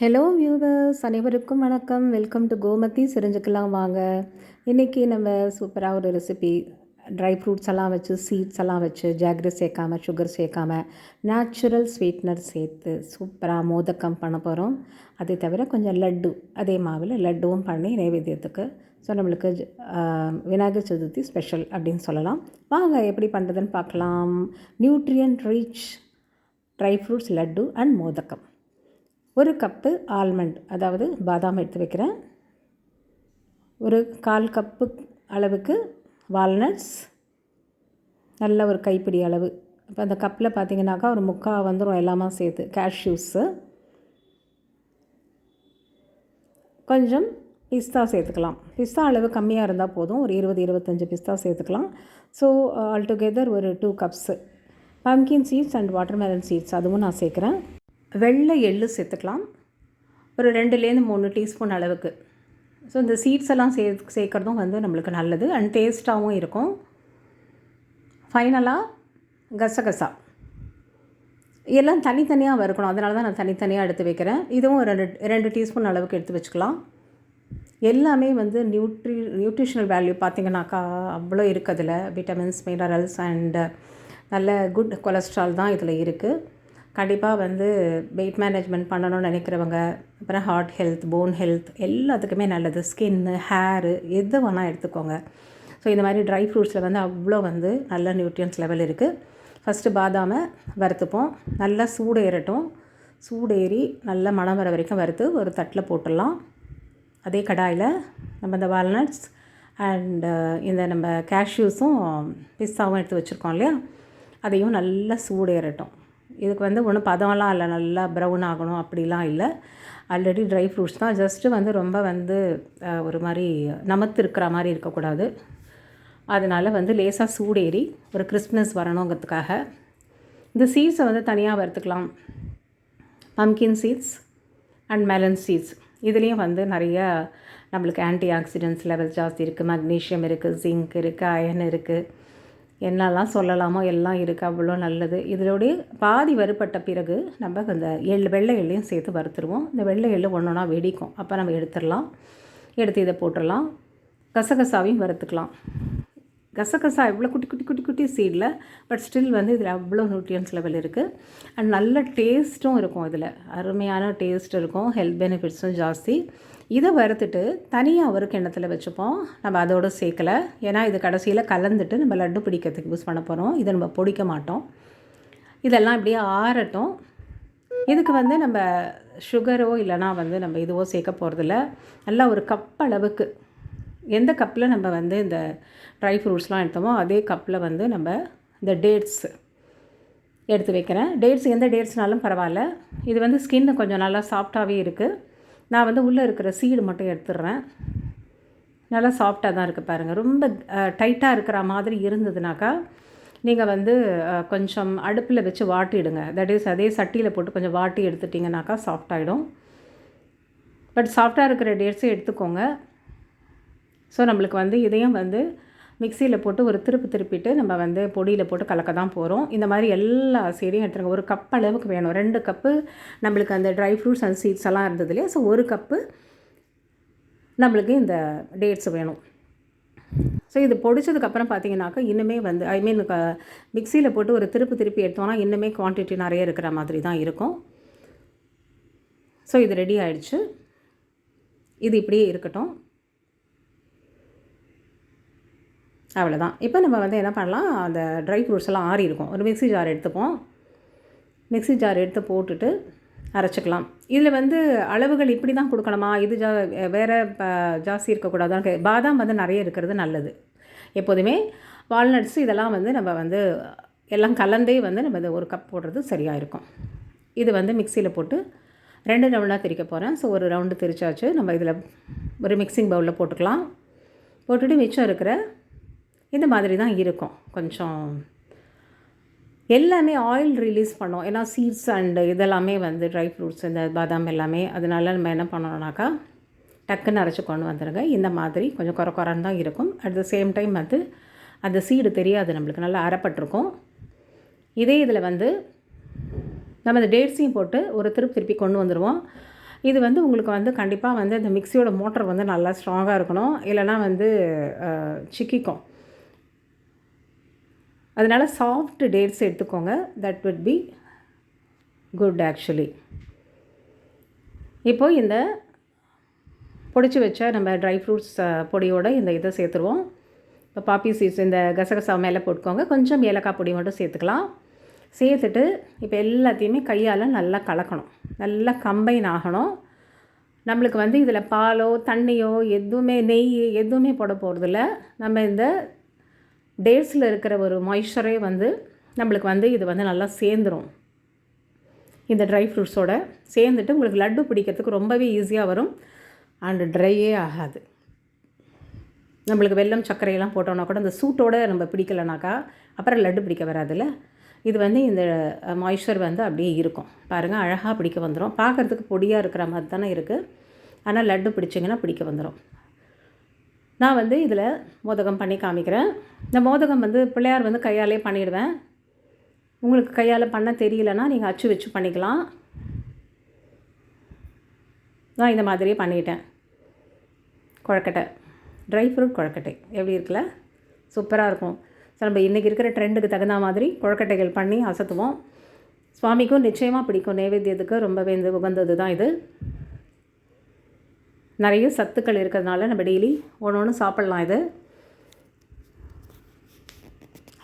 Hello viewers அனைவருக்கும் வணக்கம். Welcome to Gomathi. செரிஞ்சுக்கலாம் வாங்க. இன்றைக்கி நம்ம சூப்பராக ஒரு ரெசிபி ட்ரை ஃப்ரூட்ஸ் எல்லாம் வச்சு சீட்ஸ் எல்லாம் வச்சு ஜாக்ரி சேர்க்காம சுகர் சேர்க்காம நேச்சுரல் ஸ்வீட்னர் சேர்த்து சூப்பராக மோதக்கம் பண்ண போகிறோம் அதை தவிர கொஞ்சம் லட்டு அதே மாவில் லட்டுவும் பண்ணி நைவேத்தியத்துக்கு ஸோ நம்மளுக்கு விநாயகர் சதுர்த்தி ஸ்பெஷல் அப்படின்னு சொல்லலாம். வாங்க எப்படி பண்ணுறதுன்னு பார்க்கலாம். Nutrient rich dry fruits laddu and மோதக்கம் ஒரு கப்பு ஆல்மண்ட் அதாவது பாதாம் எடுத்து வைக்கிறேன். ஒரு கால் கப்பு அளவுக்கு வால்நட்ஸ் நல்ல ஒரு கைப்பிடி அளவு. இப்போ அந்த கப்பில் பார்த்தீங்கன்னாக்கா ஒரு முக்கால் வந்துடும் எல்லாமே சேர்த்து கேஷ்யூஸு கொஞ்சம் பிஸ்தா சேர்த்துக்கலாம். பிஸ்தா அளவு கம்மியாக இருந்தால் போதும். ஒரு இருபது இருபத்தஞ்சி பிஸ்தா சேர்த்துக்கலாம். ஸோ ஆல்டுகெதர் ஒரு two cups pumpkin seeds and watermelon seeds அதுவும் நான் சேர்க்குறேன். வெள்ளை எள்ளு சேர்த்துக்கலாம். ஒரு ரெண்டுலேருந்து மூணு டீஸ்பூன் அளவுக்கு. ஸோ இந்த சீட்ஸ் எல்லாம் சே சேர்க்குறதும் வந்து நம்மளுக்கு நல்லது அண்ட் டேஸ்ட்டாகவும் இருக்கும். ஃபைனலாக கசகசா. எல்லாம் தனித்தனியாக வறுக்கணும். அதனால தான் நான் தனித்தனியாக எடுத்து வைக்கிறேன். இதுவும் ரெண்டு ரெண்டு டீஸ்பூன் அளவுக்கு எடுத்து வச்சுக்கலாம். எல்லாமே வந்து நியூட்ரி நியூட்ரிஷனல் வேல்யூ பார்த்தீங்கன்னாக்கா அவ்வளோ இருக்குது அதில் விட்டமின்ஸ் மினரல்ஸ் அண்ட் நல்ல குட் கொலஸ்ட்ரால் தான் இதில் இருக்குது கண்டிப்பாக வந்து வெயிட் மேனேஜ்மெண்ட் பண்ணணும்னு நினைக்கிறவங்க அப்புறம் ஹார்ட் ஹெல்த் போன் ஹெல்த் எல்லாத்துக்குமே நல்லது. ஸ்கின்னு ஹேரு எது வேணால் எடுத்துக்கோங்க. ஸோ இந்த மாதிரி ட்ரை ஃப்ரூட்ஸில் வந்து அவ்வளோ வந்து நல்ல நியூட்ரியன்ஸ் லெவல் இருக்குது ஃபஸ்ட்டு பாதாமை வறுத்துப்போம். நல்லா சூடு ஏறட்டும். சூடு ஏறி நல்ல மணம் வர வரைக்கும் வறுத்து ஒரு தட்டில் போட்டுடலாம். அதே கடாயில் நம்ம இந்த வால்நட்ஸ் அண்டு இந்த நம்ம கேஷ்யூஸும் பிஸ்தாவும் எடுத்து வச்சுருக்கோம் இல்லையா? அதையும் நல்லா சூடேறட்டும் இதுக்கு வந்து ஒன்றும் பதம்லாம் இல்லை நல்லா ப்ரௌன் ஆகணும் அப்படிலாம் இல்லை. ஆல்ரெடி ட்ரை ஃப்ரூட்ஸ் தான். ஜஸ்ட்டு வந்து ரொம்ப வந்து ஒரு மாதிரி நமத்து இருக்கிற மாதிரி இருக்கக்கூடாது. அதனால் வந்து லேசாக சூடேறி ஒரு கிறிஸ்மஸ் வரணுங்கிறதுக்காக. இந்த சீட்ஸை வந்து தனியாக வறுத்துக்கலாம். Pumpkin seeds and melon seeds இதுலேயும் வந்து நிறைய நம்மளுக்கு ஆன்டி ஆக்சிடென்ட்ஸ் லெவல் ஜாஸ்தி இருக்குது மக்னீஷியம் இருக்குது ஜிங்க் இருக்குது அயன் இருக்குது என்னெல்லாம் சொல்லலாமோ எல்லாம் இருக்குது அவ்வளோ நல்லது. இதோடைய பாதி வறுபட்ட பிறகு நம்ம அந்த எள் வெள்ளை எள்ளையும் சேர்த்து வறுத்துருவோம். இந்த வெள்ளை எள்ளு ஒன்று ஒன்றா வெடிக்கும். அப்போ நம்ம எடுத்துடலாம். எடுத்து இதை போட்டுடலாம். கசகசாவையும் வறுத்துக்கலாம். கசகசா இவ்வளோ குட்டி குட்டி குட்டி குட்டி சீடில் பட் ஸ்டில் வந்து இதில் அவ்வளோ நியூட்ரியன்ஸ் லெவல் இருக்குது அண்ட் நல்ல டேஸ்ட்டும் இருக்கும் இதில். அருமையான டேஸ்ட் இருக்கும் ஹெல்த் பெனிஃபிட்ஸும் ஜாஸ்தி. இதை வறுத்துட்டு தனியாக ஒரு கிண்ணத்தில் வச்சுப்போம். நம்ம அதோடு சேர்க்கலை. ஏன்னா இது கடைசியில் கலந்துட்டு நம்ம லட்டு பிடிக்கிறதுக்கு யூஸ் பண்ண போகிறோம் இதை நம்ம பொடிக்க மாட்டோம். இதெல்லாம் இப்படியே ஆறட்டும். இதுக்கு வந்து நம்ம சுகரோ இல்லைனா வந்து நம்ம இதுவோ சேர்க்க போகிறதில்ல நல்லா ஒரு கப் அளவுக்கு எந்த கப்பில் நம்ம வந்து இந்த ட்ரை ஃப்ரூட்ஸ்லாம் எடுத்தோமோ அதே கப்பில் வந்து நம்ம இந்த டேட்ஸ் எடுத்து வைக்கிறேன். டேட்ஸ் எந்த டேட்ஸ்னாலும் பரவாயில்ல. இது வந்து ஸ்கின் கொஞ்சம் நல்லா சாஃப்டாகவே இருக்குது நான் வந்து உள்ளே இருக்கிற சீடு மட்டும் எடுத்துடுறேன். நல்லா சாஃப்டாக தான் இருக்குது பாருங்கள் ரொம்ப டைட்டாக இருக்கிற மாதிரி இருந்ததுனாக்கா நீங்கள் வந்து கொஞ்சம் அடுப்பில் வச்சு வாட்டிடுங்க தட் இஸ் அதே சட்டியில் போட்டு கொஞ்சம் வாட்டி எடுத்துட்டிங்கனாக்கா சாஃப்ட் ஆகிடும் பட் சாஃப்டாக இருக்கிற டேட்ஸே எடுத்துக்கோங்க. ஸோ நம்மளுக்கு வந்து இதையும் வந்து மிக்சியில் போட்டு ஒரு திருப்பு திருப்பிட்டு நம்ம வந்து பொடியில் போட்டு கலக்க தான் போகிறோம் இந்த மாதிரி எல்லா சீடையும் எடுத்துருங்க. ஒரு கப் அளவுக்கு வேணும். ரெண்டு கப்பு நம்மளுக்கு அந்த ட்ரை ஃப்ரூட்ஸ் அண்ட் சீட்ஸ் எல்லாம் இருந்தது இல்லையா? ஸோ ஒரு கப்பு நம்மளுக்கு இந்த டேட்ஸ் வேணும். ஸோ இது பொடிச்சதுக்கப்புறம் பார்த்தீங்கன்னாக்கா இன்னுமே வந்து ஐ மீன் க மிக்சியில் போட்டு ஒரு திருப்பு திருப்பி எடுத்தோம்னா இன்னுமே குவான்டிட்டி நிறைய இருக்கிற மாதிரி தான் இருக்கும். ஸோ இது ரெடி ஆயிடுச்சு. இது இப்படியே இருக்கட்டும். அவ்வளோதான் இப்போ நம்ம வந்து என்ன பண்ணலாம்? அந்த ட்ரை ஃப்ரூட்ஸ் எல்லாம் ஆறி இருக்கும். ஒரு மிக்ஸி ஜார் எடுத்துப்போம். மிக்ஸி ஜார் எடுத்து போட்டுட்டு அரைச்சிக்கலாம். இதில் வந்து அளவுகள் இப்படி தான் கொடுக்கணுமா? இது ஜா வேறு ஜாஸ்தி இருக்கக்கூடாதான் கே- பாதாம் வந்து நிறைய இருக்கிறது நல்லது. எப்போதுமே வால்நட்ஸ் இதெல்லாம் வந்து நம்ம வந்து எல்லாம் கலந்தே வந்து நம்ம இந்த ஒரு கப் போடுறது சரியாக இருக்கும். இது வந்து மிக்சியில் போட்டு ரெண்டு ரவுண்டாக திரிக்க போகிறேன் ஸோ ஒரு ரவுண்டு திரிச்சாச்சு. நம்ம இதில் ஒரு மிக்சிங் பவுலில் போட்டுக்கலாம். போட்டுட்டு மிச்சம் இருக்கிற இந்த மாதிரி தான் இருக்கும். கொஞ்சம் எல்லாமே ஆயில் ரிலீஸ் பண்ணோம். ஏன்னா சீட்ஸ் அண்டு இதெல்லாமே வந்து ட்ரை ஃப்ரூட்ஸ் இந்த பாதாம் எல்லாமே. அதனால நம்ம என்ன பண்ணணும்னாக்கா டக்குன்னு அரைச்சி கொண்டு வந்துடுங்க இந்த மாதிரி கொஞ்சம் குறை குறைன்னு தான் இருக்கும். அட் த சேம் டைம் வந்து அந்த சீடு தெரியாது நம்மளுக்கு. நல்லா அறப்பட்டிருக்கும் இதே இதில் வந்து நம்ம இந்த டேட்ஸையும் போட்டு ஒரு திருப்பி திருப்பி கொண்டு வந்துடுவோம் இது வந்து உங்களுக்கு வந்து கண்டிப்பாக வந்து இந்த மிக்சியோட மோட்டர் வந்து நல்லா ஸ்ட்ராங்காக இருக்கணும். இல்லைனா வந்து சிக்கிக்கும். அதனால் சாஃப்ட் டேட்ஸ் எடுத்துக்கோங்க. That would be good actually இப்போது இந்த பொடிச்சு வச்ச நம்ம ட்ரை ஃப்ரூட்ஸ் பொடியோட இந்த இதை சேர்த்துருவோம். இப்போ பாப்பி சீட்ஸ் இந்த கசகசா மேலே போட்டுக்கோங்க. கொஞ்சம் ஏலக்காய் பொடி மட்டும் சேர்த்துக்கலாம். சேர்த்துட்டு இப்போ எல்லாத்தையுமே கையால் நல்லா கலக்கணும். நல்லா கம்பைன் ஆகணும். நம்மளுக்கு வந்து இதில் பாலோ தண்ணியோ எதுவுமே நெய் எதுவுமே போட போகிறதில்ல நம்ம இந்த டேட்ஸில் இருக்கிற ஒரு மாய்ஸ்சரே வந்து நம்மளுக்கு வந்து இது வந்து நல்லா சேர்ந்துரும். இந்த ட்ரை ஃப்ரூட்ஸோட சேர்ந்துட்டு உங்களுக்கு லட்டு பிடிக்கிறதுக்கு ரொம்பவே ஈஸியாக வரும். அண்டு ட்ரையே ஆகாது. நம்மளுக்கு வெல்லம் சர்க்கரையெல்லாம் போட்டோன்னா கூட இந்த சூட்டோட நம்ம பிடிக்கலனாக்கா அப்புறம் லட்டு பிடிக்க வராதுல்ல. இது வந்து இந்த மாய்ஸ்சர் வந்து அப்படியே இருக்கும். பாருங்கள் அழகாக பிடிக்க வந்துடும் பார்க்குறதுக்கு பொடியாக இருக்கிற மாதிரி தானே இருக்குது ஆனால் லட்டு பிடிச்சிங்கன்னா பிடிக்க வந்துடும் நான் வந்து இதில் மோதகம் பண்ணி காமிக்கிறேன். இந்த மோதகம் வந்து பிள்ளையார் வந்து கையாலே பண்ணிடுவேன். உங்களுக்கு கையால் பண்ண தெரியலன்னா நீங்கள் அச்சு வச்சு பண்ணிக்கலாம். நான் இந்த மாதிரியே பண்ணிட்டேன். குழக்கட்டை. ட்ரை ஃப்ரூட் குழக்கட்டை. எப்படி இருக்குல்ல? சூப்பராக இருக்கும். ஸோ நம்ம இன்றைக்கி இருக்கிற ட்ரெண்டுக்கு தகுந்த மாதிரி குழக்கட்டைகள் பண்ணி அசத்துவோம். சுவாமிக்கும் நிச்சயமாக பிடிக்கும். நைவேத்தியத்துக்கு ரொம்பவே இந்த உகந்தது தான் இது. நிறைய சத்துக்கள் இருக்கிறதுனால நம்ம டெய்லி ஒன்று ஒன்று சாப்பிட்லாம் இது.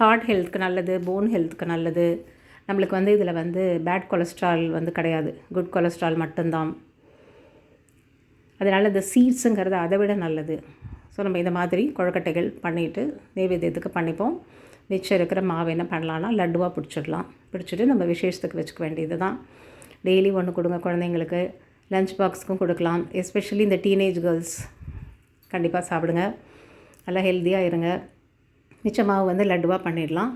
ஹார்ட் ஹெல்த்துக்கு நல்லது போன் ஹெல்த்துக்கு நல்லது. நம்மளுக்கு வந்து இதில் வந்து பேட் கொலஸ்ட்ரால் வந்து கிடையாது. குட் கொலஸ்ட்ரால் மட்டும்தான். அதனால் இந்த சீட்ஸுங்கிறது அதை விட நல்லது. ஸோ நம்ம இந்த மாதிரி கொழக்கட்டைகள் பண்ணிவிட்டு நைவேத்தியத்துக்கு பண்ணிப்போம். மிச்சம் இருக்கிற மாவு என்ன பண்ணலான்னா லட்டுவாக பிடிச்சிடலாம். பிடிச்சிட்டு நம்ம விசேஷத்துக்கு வச்சுக்க வேண்டியது தான் டெய்லி ஒன்று கொடுங்க குழந்தைங்களுக்கு. லஞ்ச் பாக்ஸ்க்கும் கொடுக்கலாம். எஸ்பெஷலி இந்த டீனேஜ் கேர்ள்ஸ் கண்டிப்பாக சாப்பிடுங்க. நல்லா ஹெல்த்தியாக இருங்க. மிச்ச மாவு வந்து லட்டுவாக பண்ணிடலாம்.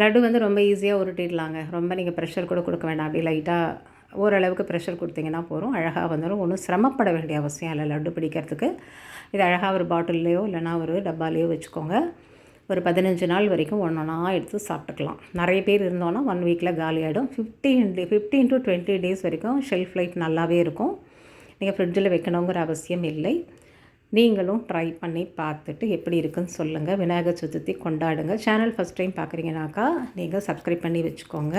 லட்டு வந்து ரொம்ப ஈஸியாக உருட்டிடலாங்க. ரொம்ப நீங்கள் ப்ரெஷர் கூட கொடுக்க வேண்டாம். அப்படி லைட்டாக ஓரளவுக்கு ப்ரெஷர் கொடுத்தீங்கன்னா போதும். அழகாக வந்துடும் ஒன்றும் சிரமப்பட வேண்டிய அவசியம் இல்லை. லட்டு பிடிக்கிறதுக்கு. இது அழகாக ஒரு பாட்டில்லையோ இல்லைனா ஒரு டப்பாலேயோ வச்சுக்கோங்க. ஒரு பதினஞ்சு நாள் வரைக்கும் ஒன்று ஒன்றா எடுத்து சாப்பிட்டுக்கலாம். நிறைய பேர் இருந்தோன்னா ஒன் வீக்கில் காலி ஆகிடும் fifteen day fifteen to twenty days வரைக்கும் ஷெல்ஃப் லைஃப் நல்லாவே இருக்கும். நீங்கள் ஃப்ரிட்ஜில் வைக்கணுங்கிற அவசியம் இல்லை. நீங்களும் ட்ரை பண்ணி பார்த்துட்டு எப்படி இருக்குன்னு சொல்லுங்கள் விநாயகர் சதுர்த்தி கொண்டாடுங்க. சேனல் ஃபஸ்ட் டைம் பார்க்குறீங்கனாக்கா நீங்கள் சப்ஸ்கிரைப் பண்ணி வச்சுக்கோங்க.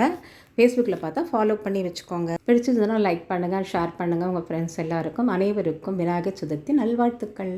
ஃபேஸ்புக்கில் பார்த்தா ஃபாலோ பண்ணி வச்சுக்கோங்க. பிடிச்சதுன்னா லைக் பண்ணுங்கள் ஷேர் பண்ணுங்கள் உங்கள் ஃப்ரெண்ட்ஸ் எல்லாருக்கும் அனைவருக்கும் விநாயகர் சதுர்த்தி நல்வாழ்த்துக்கள்.